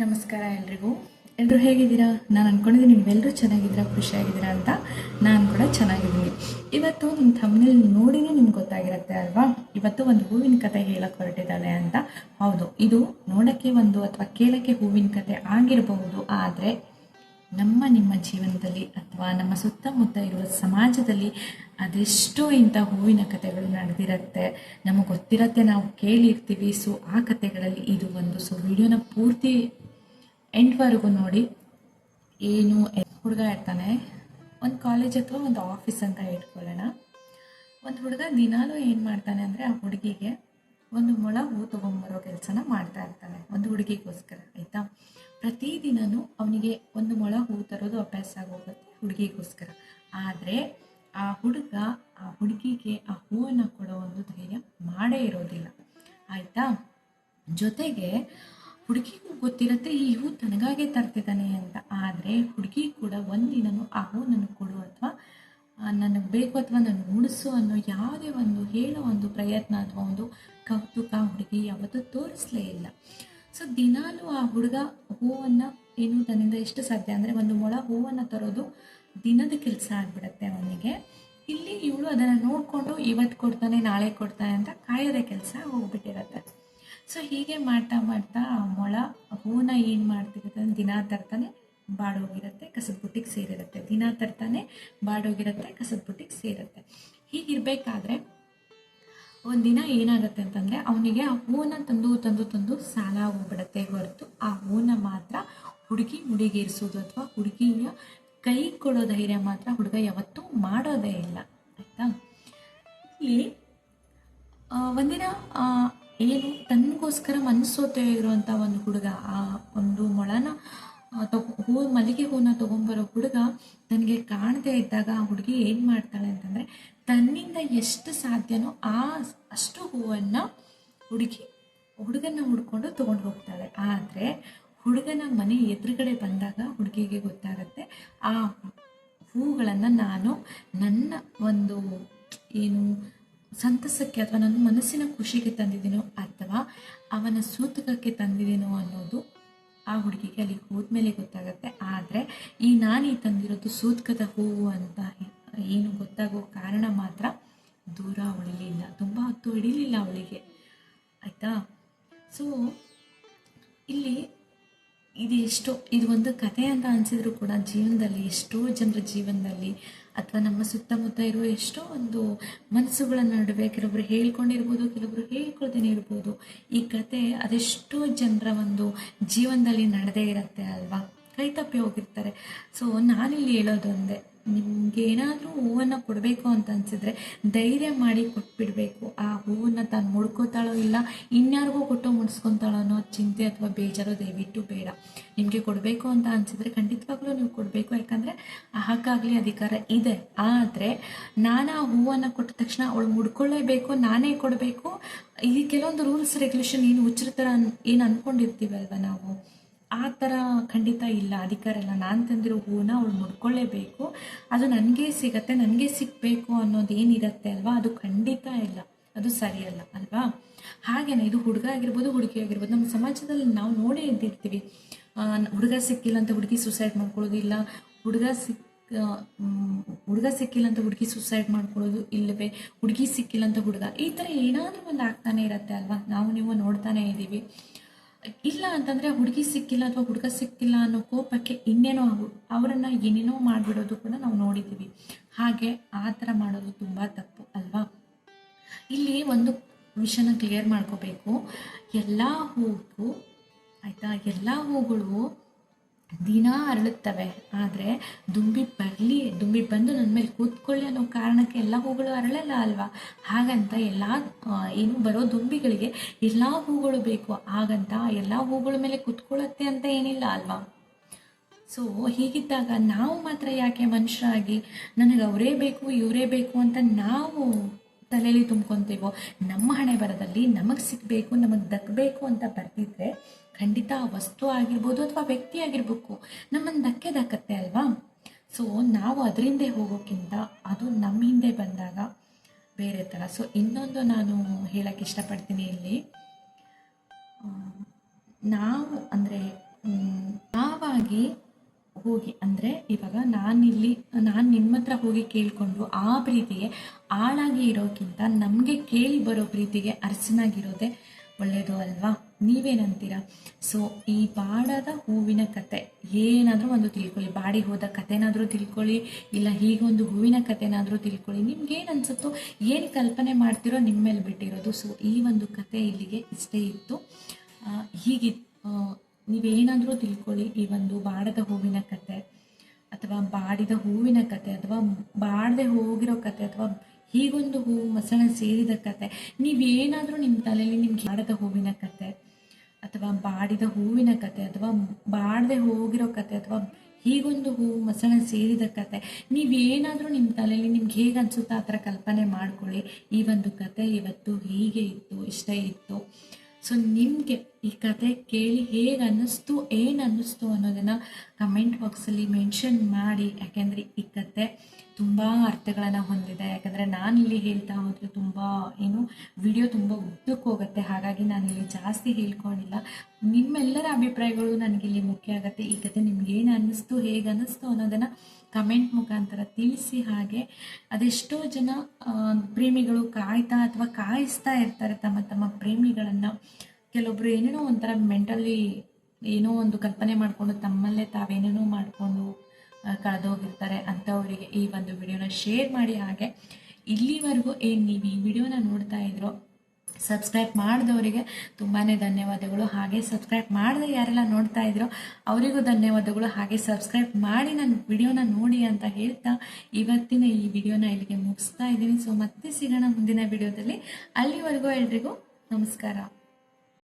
ನಮಸ್ಕಾರ ಎಲ್ರಿಗೂ. ಎಲ್ಲರೂ ಹೇಗಿದ್ದೀರಾ? ನಾನು ಅನ್ಕೊಂಡಿದ್ದೀನಿ ನೀವೆಲ್ಲರೂ ಚೆನ್ನಾಗಿದ್ದೀರಾ, ಖುಷಿಯಾಗಿದ್ದೀರಾ ಅಂತ. ನಾನು ಕೂಡ ಚೆನ್ನಾಗಿದ್ದೀನಿ. ಇವತ್ತು ನಿಮ್ಮ ತಮ್ಮನೇಲಿ ನೋಡಿನೇ ನಿಮ್ಗೆ ಗೊತ್ತಾಗಿರುತ್ತೆ ಅಲ್ವಾ? ಇವತ್ತು ಒಂದು ಹೂವಿನ ಕತೆ ಹೇಳಕ್ಕೆ ಹೊರಟಿದ್ದಾಳೆ ಅಂತ. ಹೌದು, ಇದು ನೋಡೋಕ್ಕೆ ಒಂದು ಅಥವಾ ಕೇಳೋಕ್ಕೆ ಹೂವಿನ ಕತೆ ಆಗಿರಬಹುದು, ಆದರೆ ನಮ್ಮ ನಿಮ್ಮ ಜೀವನದಲ್ಲಿ ಅಥವಾ ನಮ್ಮ ಸುತ್ತಮುತ್ತ ಇರುವ ಸಮಾಜದಲ್ಲಿ ಅದೆಷ್ಟೋ ಇಂಥ ಹೂವಿನ ಕಥೆಗಳು ನಡೆದಿರುತ್ತೆ. ನಮಗೆ ಗೊತ್ತಿರತ್ತೆ, ನಾವು ಕೇಳಿರ್ತೀವಿ. ಸೊ ಆ ಕಥೆಗಳಲ್ಲಿ ಇದು ಒಂದು ಸೊ ವಿಡಿಯೋನ ಪೂರ್ತಿ ಎಂಟ್ವರೆಗೂ ನೋಡಿ ಏನು ಹುಡುಗ ಇರ್ತಾನೆ. ಒಂದು ಕಾಲೇಜ್ ಅಥವಾ ಒಂದು ಆಫೀಸ್ ಅಂತ ಇಟ್ಕೊಳ್ಳೋಣ. ಒಂದು ಹುಡುಗ ದಿನಾಲೂ ಏನು ಮಾಡ್ತಾನೆ ಅಂದರೆ ಆ ಹುಡುಗಿಗೆ ಒಂದು ಮೊಳ ಹೂ ತೊಗೊಂಬರೋ ಕೆಲಸನ ಮಾಡ್ತಾ ಇರ್ತಾನೆ. ಒಂದು ಹುಡುಗಿಗೋಸ್ಕರ, ಆಯಿತಾ? ಪ್ರತಿದಿನವೂ ಅವನಿಗೆ ಒಂದು ಮೊಳ ಹೂ ತರೋದು ಅಭ್ಯಾಸ ಆಗೋಗುತ್ತೆ ಹುಡುಗಿಗೋಸ್ಕರ. ಆದರೆ ಆ ಹುಡುಗ ಆ ಹುಡುಗಿಗೆ ಆ ಹೂವನ್ನು ಕೊಡೋ ಒಂದು ಧೈರ್ಯ ಮಾಡೇ ಇರೋದಿಲ್ಲ. ಆಯಿತಾ? ಜೊತೆಗೆ ಹುಡುಗಿಗೂ ಗೊತ್ತಿರುತ್ತೆ, ಈ ಹೂ ತನಗಾಗೆ ತರ್ತಿದ್ದಾನೆ ಅಂತ. ಆದರೆ ಹುಡುಗಿ ಕೂಡ ಒಂದಿನನೂ ಆ ಹೂ ನನಗೆ ಕೊಡು ಅಥವಾ ನನಗೆ ಬೇಕು ಅಥವಾ ನನಗೆ ಉಣಿಸು ಅನ್ನೋ ಯಾವುದೇ ಒಂದು ಹೇಳೋ ಒಂದು ಪ್ರಯತ್ನ ಅಥವಾ ಒಂದು ಕೌತುಕ ಹುಡುಗಿ ಯಾವತ್ತೂ ತೋರಿಸಲೇ ಇಲ್ಲ. ಸೊ ದಿನಾಲೂ ಆ ಹುಡುಗ ಹೂವನ್ನು ಏನು ತನ್ನಿಂದ ಎಷ್ಟು ಸಾಧ್ಯ ಅಂದರೆ ಒಂದು ಮೊಳ ಹೂವನ್ನು ತರೋದು ದಿನದ ಕೆಲಸ ಆಗಿಬಿಡುತ್ತೆ ಅವನಿಗೆ. ಇಲ್ಲಿ ಇವಳು ಅದನ್ನು ನೋಡಿಕೊಂಡು ಇವತ್ತು ಕೊಡ್ತಾನೆ, ನಾಳೆ ಕೊಡ್ತಾನೆ ಅಂತ ಕಾಯೋದೇ ಕೆಲಸ ಹೋಗ್ಬಿಟ್ಟಿರತ್ತೆ. ಸೊ ಹೀಗೆ ಮಾಡ್ತಾ ಮಾಡ್ತಾ ಆ ಮೊಳ ಹೂವನ್ನ ಏನು ಮಾಡ್ತಿರುತ್ತೆ ದಿನ ತರ್ತಾನೆ ಬಾಡೋಗಿರುತ್ತೆ ಕಸದ ಬುಟ್ಟಿಗೆ ಸೇರಿರುತ್ತೆ. ದಿನ ತರ್ತಾನೆ ಬಾಡೋಗಿರುತ್ತೆ ಕಸದ ಬುಟ್ಟಿಗೆ ಸೇರುತ್ತೆ. ಹೀಗಿರಬೇಕಾದ್ರೆ ಒಂದಿನ ಏನಾಗುತ್ತೆ ಅಂತಂದರೆ ಅವನಿಗೆ ಆ ಹೂವನ್ನ ತಂದು ತಂದು ತಂದು ಸಾಲ ಹೋಗ್ಬಿಡುತ್ತೆ ಹೊರತು. ಆ ಹೂವನ್ನ ಮಾತ್ರ ಹುಡುಗಿ ಮುಡಿಗೇರಿಸೋದು ಅಥವಾ ಹುಡುಗಿಯ ಕೈ ಕೊಡೋ ಧೈರ್ಯ ಮಾತ್ರ ಹುಡುಗ ಯಾವತ್ತೂ ಮಾಡೋದೇ ಇಲ್ಲ. ಆಯಿತಾ? ಇಲ್ಲಿ ಒಂದಿನ ಏನು ತನ್ಗೋಸ್ಕರ ಮನಸ್ಸೋತೆ ಇರುವಂಥ ಒಂದು ಹುಡುಗ, ಆ ಒಂದು ಮೊಳನ ತಗೊ, ಹೂ, ಮಲ್ಲಿಗೆ ಹೂವನ್ನ ತೊಗೊಂಬರೋ ಹುಡುಗ ನನಗೆ ಕಾಣದೇ ಇದ್ದಾಗ ಆ ಹುಡುಗಿ ಏನು ಮಾಡ್ತಾಳೆ ಅಂತಂದರೆ ತನ್ನಿಂದ ಎಷ್ಟು ಸಾಧ್ಯನೋ ಆ ಅಷ್ಟು ಹೂವನ್ನು ಹುಡುಗಿ ಹುಡುಗನ ಹುಡ್ಕೊಂಡು ತಗೊಂಡು ಹೋಗ್ತಾಳೆ. ಆದರೆ ಹುಡುಗನ ಮನೆ ಎದುರುಗಡೆ ಬಂದಾಗ ಹುಡುಗಿಗೆ ಗೊತ್ತಾಗುತ್ತೆ, ಆ ಹೂಗಳನ್ನು ನಾನು ನನ್ನ ಒಂದು ಏನು ಸಂತಸಕ್ಕೆ ಅಥವಾ ನನ್ನ ಮನಸ್ಸಿನ ಖುಷಿಗೆ ತಂದಿದ್ದೀನೋ ಅಥವಾ ಅವನ ಸೂತಕಕ್ಕೆ ತಂದಿದ್ದೀನೋ ಅನ್ನೋದು ಆ ಹುಡುಗಿಗೆ ಅಲ್ಲಿ ಹೋದ್ಮೇಲೆ ಗೊತ್ತಾಗುತ್ತೆ. ಆದರೆ ಈ ನಾನು ತಂದಿರೋದು ಸೂತಕದ ಹೂವು ಅಂತ ಏನು ಗೊತ್ತಾಗೋ ಕಾರಣ ಮಾತ್ರ ದೂರ ಉಳಿಲಿಲ್ಲ ತುಂಬ ಹೊತ್ತು ಹಿಡಿಲಿಲ್ಲ ಅವಳಿಗೆ. ಆಯಿತಾ? ಸೊ ಇಲ್ಲಿ ಇದು ಎಷ್ಟೋ, ಇದು ಒಂದು ಕತೆ ಅಂತ ಅನಿಸಿದ್ರು ಕೂಡ ಜೀವನದಲ್ಲಿ ಎಷ್ಟೋ ಜನರ ಜೀವನದಲ್ಲಿ ಅಥವಾ ನಮ್ಮ ಸುತ್ತಮುತ್ತ ಇರುವ ಎಷ್ಟೋ ಒಂದು ಮನಸ್ಸುಗಳ ನಡುವೆ ಕೆಲವರು ಹೇಳ್ಕೊಂಡಿರ್ಬೋದು, ಕೆಲವರು ಹೇಳ್ಕೊಳ್ದೇನೆ ಇರ್ಬೋದು. ಈ ಕತೆ ಅದೆಷ್ಟೋ ಜನರ ಒಂದು ಜೀವನದಲ್ಲಿ ನಡೆದೇ ಇರುತ್ತೆ ಅಲ್ವಾ? ಕೈ ತಪ್ಪಿ ಹೋಗಿರ್ತಾರೆ. ಸೊ ನಾನಿಲ್ಲಿ ಹೇಳೋದು ಒಂದೇ ನಿಮ್ಗೆ ಏನಾದರೂ ಹೂವನ್ನು ಕೊಡಬೇಕು ಅಂತ ಅನಿಸಿದ್ರೆ ಧೈರ್ಯ ಮಾಡಿ ಕೊಟ್ಬಿಡಬೇಕು. ಆ ಹೂವನ್ನು ತಾನು ಮುಡ್ಕೋತಾಳೋ ಇಲ್ಲ, ಇನ್ಯಾರಿಗೂ ಕೊಟ್ಟು ಮುಡಿಸ್ಕೊತಾಳೋ ಅನ್ನೋ ಚಿಂತೆ ಅಥವಾ ಬೇಜಾರು ದಯವಿಟ್ಟು ಬೇಡ. ನಿಮಗೆ ಕೊಡಬೇಕು ಅಂತ ಅನಿಸಿದ್ರೆ ಖಂಡಿತವಾಗ್ಲೂ ನೀವು ಕೊಡಬೇಕು. ಯಾಕಂದರೆ ಹಕ್ಕಾಗಲಿ ಅಧಿಕಾರ ಇದೆ. ಆದರೆ ನಾನು ಆ ಹೂವನ್ನು ಕೊಟ್ಟ ತಕ್ಷಣ ಅವಳು ಮುಡ್ಕೊಳ್ಳೇಬೇಕು, ನಾನೇ ಕೊಡಬೇಕು. ಇಲ್ಲಿ ಕೆಲವೊಂದು ರೂಲ್ಸ್ ರೆಗ್ಯುಲೇಷನ್ ಏನು ಹುಚ್ಚರ ಥರ ಏನು ಅಂದ್ಕೊಂಡಿರ್ತೀವಲ್ವ ನಾವು? ಆ ಥರ ಖಂಡಿತ ಇಲ್ಲ. ಅಧಿಕಾರ ಇಲ್ಲ ನಾನು ತಂದಿರೋ ಹೂವನ್ನ ಅವಳು ಮುಡ್ಕೊಳ್ಳೇಬೇಕು ಅದು ನನಗೆ ಸಿಗತ್ತೆ, ನನಗೆ ಸಿಗಬೇಕು ಅನ್ನೋದು ಏನಿರುತ್ತೆ ಅಲ್ವಾ? ಅದು ಖಂಡಿತ ಇಲ್ಲ. ಅದು ಸರಿಯಲ್ಲ, ಅಲ್ವಾ? ಹಾಗೇನೆ, ಇದು ಹುಡುಗ ಆಗಿರ್ಬೋದು, ಹುಡುಗಿ ಆಗಿರ್ಬೋದು, ನಮ್ಮ ಸಮಾಜದಲ್ಲಿ ನಾವು ನೋಡೇ ಇದ್ದಿರ್ತೀವಿ. ಹುಡುಗ ಸಿಕ್ಕಿಲ್ಲ ಅಂತ ಹುಡುಗಿ ಸುಸೈಡ್ ಮಾಡ್ಕೊಳ್ಳೋದು ಇಲ್ಲ. ಹುಡುಗ ಸಿಕ್ ಹುಡುಗ ಸಿಕ್ಕಿಲ್ಲ ಅಂತ ಹುಡುಗಿ ಸುಸೈಡ್ ಮಾಡ್ಕೊಳ್ಳೋದು ಇಲ್ಲವೇ? ಹುಡುಗಿ ಸಿಕ್ಕಿಲ್ಲ ಅಂತ ಹುಡುಗ. ಈ ಥರ ಏನಾದರೂ ಒಂದು ಆಗ್ತಾನೆ ಇರುತ್ತೆ ಅಲ್ವಾ? ನಾವು ನೀವು ನೋಡ್ತಾನೆ ಇದ್ದೀವಿ ಇಲ್ಲ ಅಂತಂದರೆ ಹುಡುಗಿ ಸಿಕ್ಕಿಲ್ಲ ಅಥವಾ ಹುಡುಗ ಸಿಕ್ಕಿಲ್ಲ ಅನ್ನೋ ಕೋಪಕ್ಕೆ ಇನ್ನೇನೋ ಅವರನ್ನು ಏನೇನೋ ಮಾಡಿಬಿಡೋದು ಕೂಡ ನಾವು ನೋಡಿದ್ದೀವಿ. ಹಾಗೆ ಆ ಥರ ಮಾಡೋದು ತುಂಬ ತಪ್ಪು, ಅಲ್ವಾ? ಇಲ್ಲಿ ಒಂದು ವಿಷಯನ ಕ್ಲಿಯರ್ ಮಾಡ್ಕೋಬೇಕು. ಎಲ್ಲ ಹೂವು ಆಯಿತಾ? ಎಲ್ಲ ಹೂಗಳು ದಿನ ಅರಳುತ್ತವೆ. ಆದರೆ ದುಂಬಿ ಬರಲಿ, ದುಂಬಿ ಬಂದು ನನ್ನ ಮೇಲೆ ಕೂತ್ಕೊಳ್ಳಿ ಅನ್ನೋ ಕಾರಣಕ್ಕೆ ಎಲ್ಲ ಹೂಗಳು ಅರಳಲ್ಲ ಅಲ್ವಾ? ಹಾಗಂತ ಎಲ್ಲ ಏನು ಬರೋ ದುಂಬಿಗಳಿಗೆ ಎಲ್ಲ ಹೂಗಳು ಬೇಕು. ಹಾಗಂತ ಎಲ್ಲ ಹೂಗಳ ಮೇಲೆ ಕೂತ್ಕೊಳ್ಳುತ್ತೆ ಅಂತ ಏನಿಲ್ಲ ಅಲ್ವಾ? ಸೊ ಹೀಗಿದ್ದಾಗ ನಾವು ಮಾತ್ರ ಯಾಕೆ ಮನುಷ್ಯರಾಗಿ? ನನಗೆ ಅವರೇ ಬೇಕು, ಇವರೇ ಬೇಕು ಅಂತ ನಾವು ತಲೆಯಲ್ಲಿ ತುಂಬ್ಕೊತೀವೋ, ನಮ್ಮ ಹಣೆ ಬರದಲ್ಲಿ ನಮಗೆ ಸಿಗಬೇಕು, ನಮಗೆ ದಕ್ಕಬೇಕು ಅಂತ ಬರ್ತಿದ್ರೆ ಖಂಡಿತ ಆ ವಸ್ತು ಆಗಿರ್ಬೋದು ಅಥವಾ ವ್ಯಕ್ತಿ ಆಗಿರ್ಬೇಕು ನಮ್ಮನ್ನು ದಕ್ಕೆ ದಕ್ಕತ್ತೆ ಅಲ್ವಾ? ಸೊ ನಾವು ಅದರಿಂದ ಹೋಗೋಕ್ಕಿಂತ ಅದು ನಮ್ಮ ಹಿಂದೆ ಬಂದಾಗ ಬೇರೆ ಥರ ಸೊ ಇನ್ನೊಂದು ನಾನು ಹೇಳಕ್ಕೆ ಇಷ್ಟಪಡ್ತೀನಿ ಇಲ್ಲಿ. ನಾವು ಅಂದರೆ ಹೋಗಿ ಅಂದರೆ ಇವಾಗ ನಾನಿಲ್ಲಿ ನಾನು ನಿಮ್ಮ ಹತ್ರ ಹೋಗಿ ಕೇಳಿಕೊಂಡು ಆ ಪ್ರೀತಿಗೆ ಆಳಾಗಿ ಇರೋಕ್ಕಿಂತ ನಮಗೆ ಕೇಳಿ ಬರೋ ಪ್ರೀತಿಗೆ ಅರ್ಚನಾಗಿರೋದೆ ಒಳ್ಳೆಯದು ಅಲ್ವಾ? ನೀವೇನಂತೀರಾ? ಸೊ ಈ ಬಾಡದ ಹೂವಿನ ಕತೆ ಏನಾದರೂ ಒಂದು ತಿಳ್ಕೊಳ್ಳಿ. ಬಾಡಿ ಹೋದ ಕತೆನಾದರೂ ತಿಳ್ಕೊಳ್ಳಿ ಇಲ್ಲ ಹೀಗೊಂದು ಹೂವಿನ ಕಥೆನಾದರೂ ತಿಳ್ಕೊಳ್ಳಿ. ನಿಮ್ಗೆ ಏನು ಅನಿಸುತ್ತೋ ಏನು ಕಲ್ಪನೆ ಮಾಡ್ತಿರೋ ನಿಮ್ಮ ಮೇಲೆ ಬಿಟ್ಟಿರೋದು. ಸೊ ಈ ಒಂದು ಕತೆ ಇಲ್ಲಿಗೆ ಇಷ್ಟೇ ಇತ್ತು. ಆ, ಹೀಗಿ ಆ, ನೀವೇನಾದರೂ ತಿಳ್ಕೊಳ್ಳಿ, ಈ ಒಂದು ಬಾಡದ ಹೂವಿನ ಕತೆ ಅಥವಾ ಬಾಡಿದ ಹೂವಿನ ಕತೆ ಅಥವಾ ಬಾಡದೆ ಹೋಗಿರೋ ಕತೆ ಅಥವಾ ಹೀಗೊಂದು ಹೂವು ಮೊಸಳೆ ಸೇರಿದ ಕತೆ, ನೀವೇನಾದರೂ ನಿಮ್ಮ ತಲೆಯಲ್ಲಿ ನಿಮ್ಗೆ ಬಾಡದ ಹೂವಿನ ಕತೆ ಅಥವಾ ಬಾಡಿದ ಹೂವಿನ ಕತೆ ಅಥವಾ ಬಾಡದೆ ಹೋಗಿರೋ ಕತೆ ಅಥವಾ ಹೀಗೊಂದು ಹೂವು ಮೊಸಳೆ ಸೇರಿದ ಕತೆ, ನೀವೇನಾದರೂ ನಿಮ್ಮ ತಲೆಯಲ್ಲಿ ನಿಮ್ಗೆ ಹೇಗೆ ಅನಿಸುತ್ತೋ ಆ ಥರ ಕಲ್ಪನೆ ಮಾಡ್ಕೊಳ್ಳಿ. ಈ ಒಂದು ಕತೆ ಇವತ್ತು ಹೀಗೆ ಇತ್ತು, ಇಷ್ಟೇ ಇತ್ತು. ಸೊ ನಿಮಗೆ ಈ ಕತೆ ಕೇಳಿ ಹೇಗೆ ಅನ್ನಿಸ್ತು ಏನು ಅನ್ನಿಸ್ತು ಅನ್ನೋದನ್ನು ಕಮೆಂಟ್ ಬಾಕ್ಸಲ್ಲಿ ಮೆನ್ಷನ್ ಮಾಡಿ. ಯಾಕೆಂದರೆ ಈ ಕತೆ ತುಂಬ ಅರ್ಥಗಳನ್ನು ಹೊಂದಿದೆ. ಯಾಕಂದರೆ ನಾನು ಇಲ್ಲಿ ಹೇಳ್ತಾ ಹೋದರೆ ತುಂಬ ಏನು ವಿಡಿಯೋ ತುಂಬ ಉದ್ದಕ್ಕೆ ಹೋಗುತ್ತೆ. ಹಾಗಾಗಿ ನಾನು ಇಲ್ಲಿ ಜಾಸ್ತಿ ಹೇಳ್ಕೊಂಡಿಲ್ಲ. ನಿಮ್ಮೆಲ್ಲರ ಅಭಿಪ್ರಾಯಗಳು ನನಗಿಲ್ಲಿ ಮುಖ್ಯ ಆಗುತ್ತೆ. ಈ ಕತೆ ನಿಮ್ಗೆ ಏನು ಅನ್ನಿಸ್ತು, ಹೇಗೆ ಅನ್ನಿಸ್ತು ಅನ್ನೋದನ್ನು ಕಮೆಂಟ್ ಮುಖಾಂತರ ತಿಳಿಸಿ. ಹಾಗೆ ಅದೆಷ್ಟೋ ಜನ ಪ್ರೇಮಿಗಳು ಕಾಯ್ತಾ ಅಥವಾ ಕಾಯಿಸ್ತಾ ಇರ್ತಾರೆ ತಮ್ಮ ತಮ್ಮ ಪ್ರೇಮಿಗಳನ್ನು. ಕೆಲವೊಬ್ರು ಏನೇನೋ ಒಂಥರ ಮೆಂಟಲಿ ಏನೋ ಒಂದು ಕಲ್ಪನೆ ಮಾಡಿಕೊಂಡು ತಮ್ಮಲ್ಲೇ ತಾವೇನೇನೋ ಮಾಡಿಕೊಂಡು ಕಳೆದೋಗಿರ್ತಾರೆ ಅಂಥವರಿಗೆ ಈ ಒಂದು ವಿಡಿಯೋನ ಶೇರ್ ಮಾಡಿ ಹಾಗೆ. ಇಲ್ಲಿವರೆಗೂ ಏನು ನೀವು ಈ ವಿಡಿಯೋನ ನೋಡ್ತಾ ಇದ್ರೋ ಸಬ್ಸ್ಕ್ರೈಬ್ ಮಾಡಿದವರಿಗೆ ತುಂಬಾ ಧನ್ಯವಾದಗಳು. ಹಾಗೆ ಸಬ್ಸ್ಕ್ರೈಬ್ ಮಾಡದೆ ಯಾರೆಲ್ಲ ನೋಡ್ತಾ ಇದ್ರೋ, ಅವರಿಗೂ ಧನ್ಯವಾದಗಳು. ಹಾಗೆ ಸಬ್ಸ್ಕ್ರೈಬ್ ಮಾಡಿ ನನ್ನ ವಿಡಿಯೋನ ನೋಡಿ ಅಂತ ಹೇಳ್ತಾ ಇವತ್ತಿನ ಈ ವಿಡಿಯೋನ ಇಲ್ಲಿಗೆ ಮುಗಿಸ್ತಾ ಇದ್ದೀನಿ. ಸೊ ಮತ್ತೆ ಸಿಗೋಣ ಮುಂದಿನ ವಿಡಿಯೋದಲ್ಲಿ. ಅಲ್ಲಿವರೆಗೂ ಎಲ್ರಿಗೂ ನಮಸ್ಕಾರ.